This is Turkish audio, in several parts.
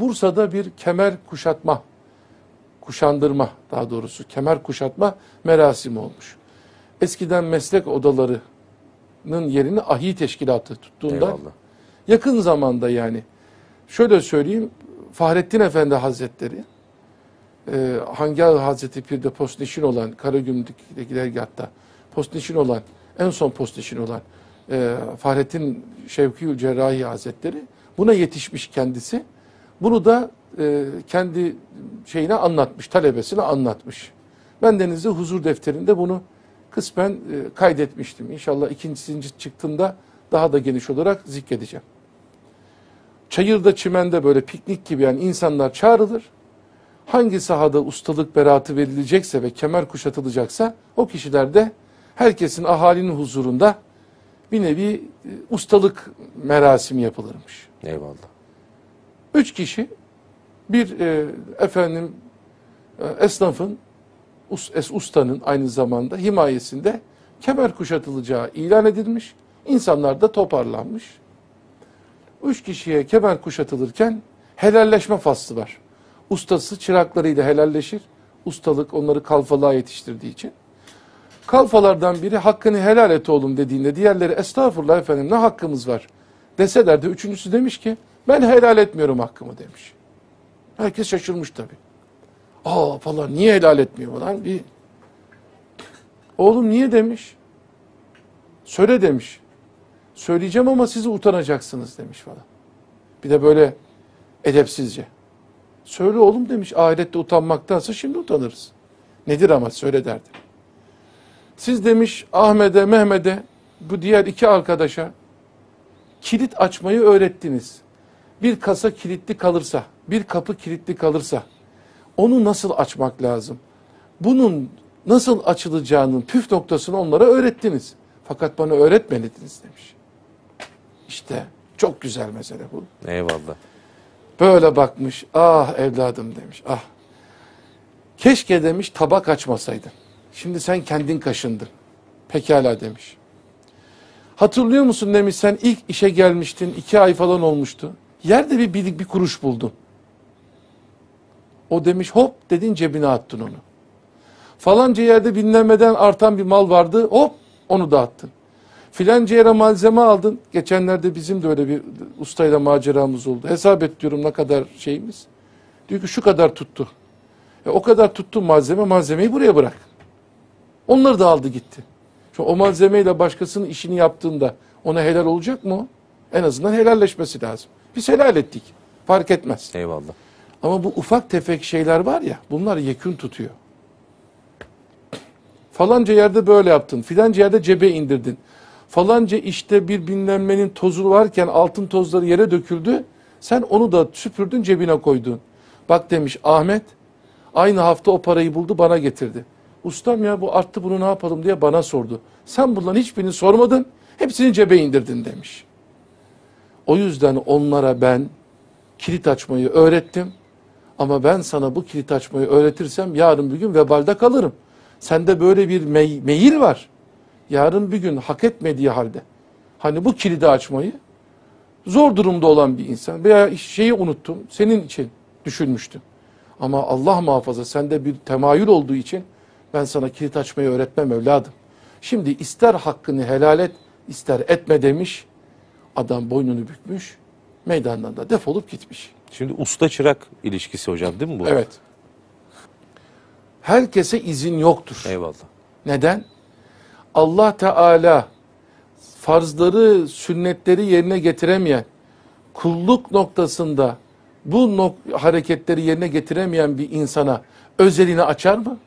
Bursa'da bir kemer kuşatma, kuşandırma daha doğrusu kemer kuşatma merasimi olmuş. Eskiden meslek odalarının yerini ahi teşkilatı tuttuğundan Eyvallah. yakın zamanda yani şöyle söyleyeyim Fahrettin Efendi Hazretleri e, Hangal Hazreti Pir'de postneşin olan Karagümrük'teki dergahta postneşin olan en son postneşin olan e, Fahrettin Şevki Cerrahi Hazretleri buna yetişmiş kendisi. Bunu da e, kendi şeyine anlatmış, talebesine anlatmış. Ben Denizli huzur defterinde bunu kısmen e, kaydetmiştim. İnşallah ikincisi çıktığında daha da geniş olarak zikredeceğim. Çayırda, çimende böyle piknik gibi yani insanlar çağrılır. Hangi sahada ustalık beraatı verilecekse ve kemer kuşatılacaksa o kişiler de herkesin ahalinin huzurunda bir nevi e, ustalık merasimi yapılırmış. Eyvallah. Üç kişi bir e, efendim e, esnafın us, es, ustanın aynı zamanda himayesinde kemer kuşatılacağı ilan edilmiş. İnsanlar da toparlanmış. Üç kişiye kemer kuşatılırken helalleşme faslı var. Ustası çıraklarıyla helalleşir. Ustalık onları kalfalığa yetiştirdiği için. Kalfalardan biri hakkını helal et oğlum dediğinde diğerleri estağfurullah efendim ne hakkımız var deseler de üçüncüsü demiş ki ben helal etmiyorum hakkımı demiş. Herkes şaşırmış tabi. Aa falan niye helal etmiyor falan bir oğlum niye demiş. Söyle demiş. Söyleyeceğim ama sizi utanacaksınız demiş falan. Bir de böyle edepsizce. Söyle oğlum demiş ahirette utanmaktansa şimdi utanırız. Nedir ama söyle derdi. Siz demiş Ahmet'e Mehmet'e bu diğer iki arkadaşa kilit açmayı öğrettiniz. Bir kasa kilitli kalırsa, bir kapı kilitli kalırsa onu nasıl açmak lazım? Bunun nasıl açılacağının püf noktasını onlara öğrettiniz. Fakat bana öğretmediniz demiş. İşte çok güzel mesele bu. Eyvallah. Böyle bakmış. Ah evladım demiş. Ah. Keşke demiş tabak açmasaydın. Şimdi sen kendin kaşındın. Pekala demiş. Hatırlıyor musun demiş sen ilk işe gelmiştin. iki ay falan olmuştu. Yerde bir, bir, bir kuruş buldun. O demiş hop dedin cebine attın onu. Falanca yerde bilinmeden artan bir mal vardı. Hop onu da attın. Filanca yere malzeme aldın. Geçenlerde bizim de öyle bir ustayla maceramız oldu. Hesap et diyorum ne kadar şeyimiz. Diyor ki şu kadar tuttu. E, o kadar tuttu malzeme malzemeyi buraya bırak. Onları da aldı gitti. Şu o malzemeyle başkasının işini yaptığında ona helal olacak mı? En azından helalleşmesi lazım. Biz helal ettik. Fark etmez. Eyvallah. Ama bu ufak tefek şeyler var ya bunlar yekün tutuyor. Falanca yerde böyle yaptın. Filanca yerde cebe indirdin. Falanca işte bir binlenmenin tozu varken altın tozları yere döküldü. Sen onu da süpürdün cebine koydun. Bak demiş Ahmet aynı hafta o parayı buldu bana getirdi. Ustam ya bu arttı bunu ne yapalım diye bana sordu. Sen bunların hiçbirini sormadın. Hepsini cebe indirdin demiş. O yüzden onlara ben kilit açmayı öğrettim. Ama ben sana bu kilit açmayı öğretirsem yarın bir gün vebalde kalırım. Sende böyle bir mey meyil var. Yarın bir gün hak etmediği halde. Hani bu kilidi açmayı zor durumda olan bir insan veya şeyi unuttum senin için düşünmüştüm. Ama Allah muhafaza sende bir temayül olduğu için ben sana kilit açmayı öğretmem evladım. Şimdi ister hakkını helal et ister etme demiş. Adam boynunu bükmüş meydandan da defolup gitmiş. Şimdi usta çırak ilişkisi hocam değil mi bu? Evet. Herkese izin yoktur. Eyvallah. Neden? Allah Teala farzları, sünnetleri yerine getiremeyen, kulluk noktasında bu nok- hareketleri yerine getiremeyen bir insana özelini açar mı?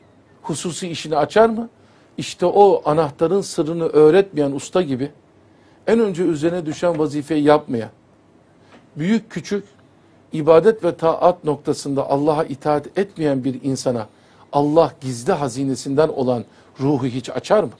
Hususi işini açar mı? İşte o anahtarın sırrını öğretmeyen usta gibi en önce üzerine düşen vazifeyi yapmayan, büyük küçük ibadet ve taat noktasında Allah'a itaat etmeyen bir insana Allah gizli hazinesinden olan ruhu hiç açar mı?